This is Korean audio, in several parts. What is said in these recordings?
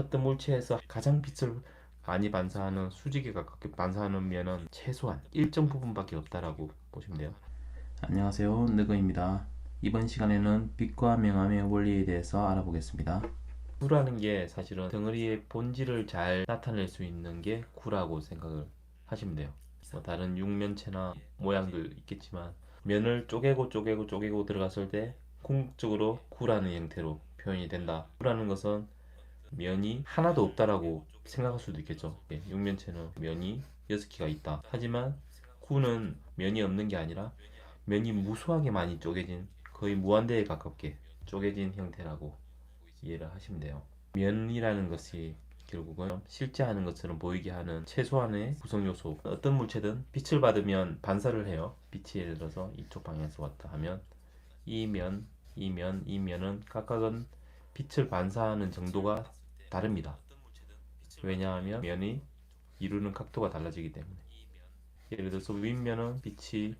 어떤 물체에서 가장 빛을 많이 반사하는 수직에 가깝게 반사하는 면은 최소한 일정 부분밖에 없다라고 보시면 돼요. 안녕하세요. 느그입니다. 이번 시간에는 빛과 명암의 원리에 대해서 알아보겠습니다. 구라는 게 사실은 덩어리의 본질을 잘 나타낼 수 있는 게 구라고 생각을 하시면 돼요. 뭐 다른 육면체나 모양도 있겠지만 면을 쪼개고 쪼개고 쪼개고 들어갔을 때 궁극적으로 구라는 형태로 표현이 된다. 구라는 것은 면이 하나도 없다라고 생각할 수도 있겠죠. 예, 육면체는 면이 6개가 있다. 하지만 구는 면이 없는 게 아니라 면이 무수하게 많이 쪼개진 거의 무한대에 가깝게 쪼개진 형태라고 이해를 하시면 돼요. 면이라는 것이 결국은 실제 하는 것처럼 보이게 하는 최소한의 구성 요소. 어떤 물체든 빛을 받으면 반사를 해요. 빛이 예를 들어서 이쪽 방향에서 왔다 하면 이 면, 이 면, 이 면은 각각은 빛을 반사하는 정도가 다릅니다. 왜냐하면 면이 이루는 각도가 달라지기 때문에. 예를 들어서 윗면은 빛이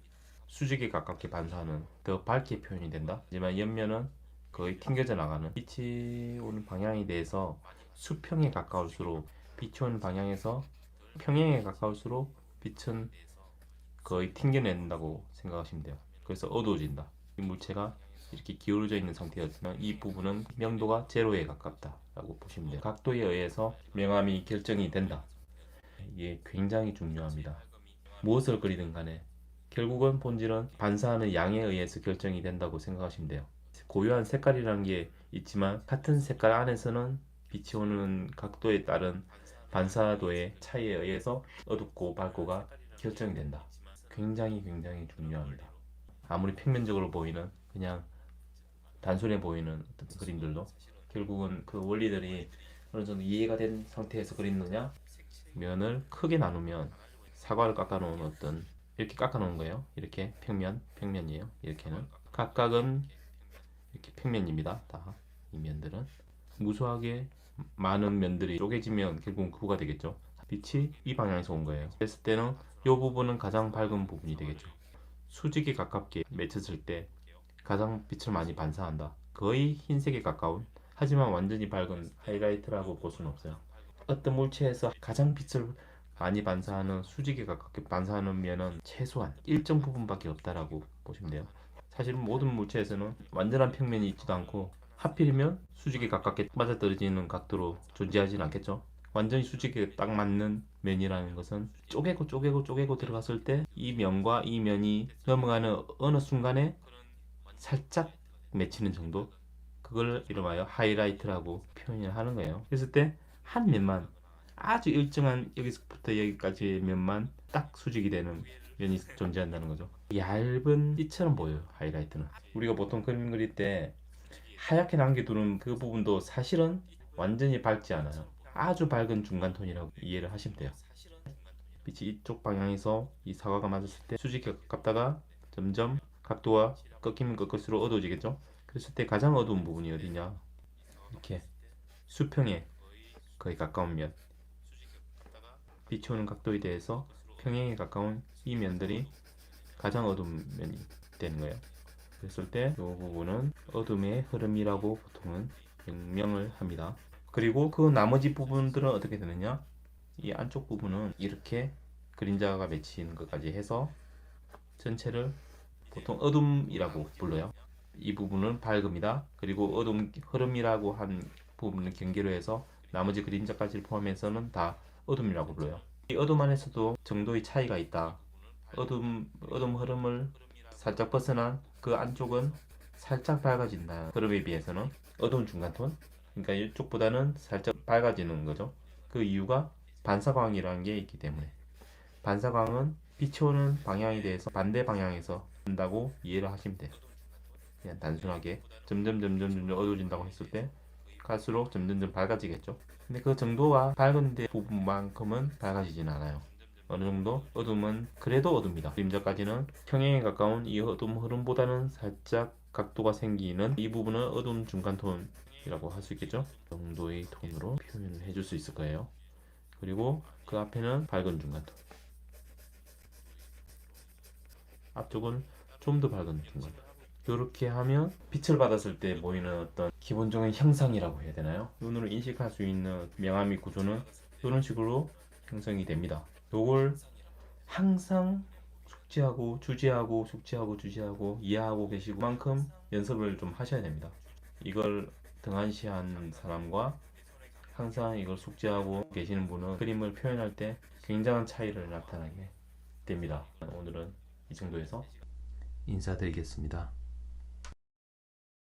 수직에 가깝게 반사하는 더 밝게 표현이 된다. 하지만 옆면은 거의 튕겨져 나가는 빛이 오는 방향에 대해서 수평에 가까울수록 빛이 오는 방향에서 평행에 가까울수록 빛은 거의 튕겨낸다고 생각하시면 돼요. 그래서 어두워진다. 이 물체가 이렇게 기울어져 있는 상태였지만 이 부분은 명도가 제로에 가깝다라고 보시면 돼요. 각도에 의해서 명암이 결정이 된다. 이게 굉장히 중요합니다. 무엇을 그리든 간에 결국은 본질은 반사하는 양에 의해서 결정이 된다고 생각하시면 돼요. 고유한 색깔이라는 게 있지만 같은 색깔 안에서는 빛이 오는 각도에 따른 반사도의 차이에 의해서 어둡고 밝고가 결정이 된다. 굉장히 굉장히 중요합니다. 아무리 평면적으로 보이는 그냥 단순해 보이는 그림들도 결국은 그 원리들이 어느 정도 이해가 된 상태에서 그리느냐 면을 크게 나누면 사과를 깎아놓은 어떤 이렇게 깎아놓은 거예요. 이렇게 평면 평면이에요. 이렇게는 각각은 이렇게 평면입니다. 다 이 면들은 무수하게 많은 면들이 쪼개지면 결국은 구가 되겠죠. 빛이 이 방향에서 온 거예요. 그랬을 때는 이 부분은 가장 밝은 부분이 되겠죠. 수직에 가깝게 맺혔을 때 가장 빛을 많이 반사한다. 거의 흰색에 가까운 하지만 완전히 밝은 하이라이트라고 볼 수는 없어요. 어떤 물체에서 가장 빛을 많이 반사하는 수직에 가깝게 반사하는 면은 최소한 일정 부분밖에 없다라고 보시면 돼요. 사실 모든 물체에서는 완전한 평면이 있지도 않고 하필이면 수직에 가깝게 맞아떨어지는 각도로 존재하지는 않겠죠. 완전히 수직에 딱 맞는 면이라는 것은 쪼개고 쪼개고 쪼개고 들어갔을 때 이 면과 이 면이 넘어가는 어느 순간에 살짝 맺히는 정도 그걸 이름하여 하이라이트라고 표현을 하는 거예요. 그랬을 때 한 면만 아주 일정한 여기서부터 여기까지의 면만 딱 수직이 되는 면이 존재한다는 거죠. 얇은 띠처럼 보여요. 하이라이트는. 우리가 보통 그림 그릴 때 하얗게 남겨두는 그 부분도 사실은 완전히 밝지 않아요. 아주 밝은 중간 톤이라고 이해를 하시면 돼요. 빛이 이쪽 방향에서 이 사과가 맞았을 때 수직에 가깝다가 점점 각도가 꺾이면 꺾을수록 어두워지겠죠? 그랬을 때 가장 어두운 부분이 어디냐? 이렇게 수평에 거의 가까운 면 오는 각도에 대해서 평행에 가까운 이 면들이 가장 어두운 면이 되는 거예요. 그랬을 때 이 부분은 어둠의 흐름이라고 보통은 명명을 합니다. 그리고 그 나머지 부분들은 어떻게 되느냐? 이 안쪽 부분은 이렇게 그림자가 맺히는 것까지 해서 전체를 보통 어둠이라고 불러요. 이 부분은 밝음이다. 그리고 어둠 흐름이라고 한 부분을 경계로 해서 나머지 그림자까지 포함해서는 다 어둠이라고 불러요. 이 어둠 안에서도 정도의 차이가 있다. 어둠 어둠 흐름을 살짝 벗어난 그 안쪽은 살짝 밝아진다. 흐름에 비해서는 어두운 중간톤. 그러니까 이쪽보다는 살짝 밝아지는 거죠. 그 이유가 반사광이라는 게 있기 때문에. 반사광은 빛이 오는 방향에 대해서 반대 방향에서 온다고 이해를 하시면 돼요. 그냥 단순하게 점점 점점 점점 어두워진다고 했을 때 갈수록 점점점 밝아지겠죠. 근데 그 정도가 밝은 데 부분만큼은 밝아지진 않아요. 어느 정도 어둠은 그래도 어둡니다. 그림자까지는 평행에 가까운 이 어둠 흐름보다는 살짝 각도가 생기는 이 부분은 어둠 중간 톤이라고 할 수 있겠죠. 그 정도의 톤으로 표현을 해줄 수 있을 거예요. 그리고 그 앞에는 밝은 중간 톤. 앞쪽은 좀 더 밝은 중간 톤. 이렇게 하면 빛을 받았을 때 보이는 어떤 기본적인 형상이라고 해야 되나요? 눈으로 인식할 수 있는 명암이 구조는 이런 식으로 형성이 됩니다. 이걸 항상 숙지하고 주지하고 숙지하고 주지하고 이해하고 계시고 만큼 연습을 좀 하셔야 됩니다. 이걸 등한시한 사람과 항상 이걸 숙지하고 계시는 분은 그림을 표현할 때 굉장한 차이를 나타나게 됩니다. 오늘은 이 정도에서 인사드리겠습니다.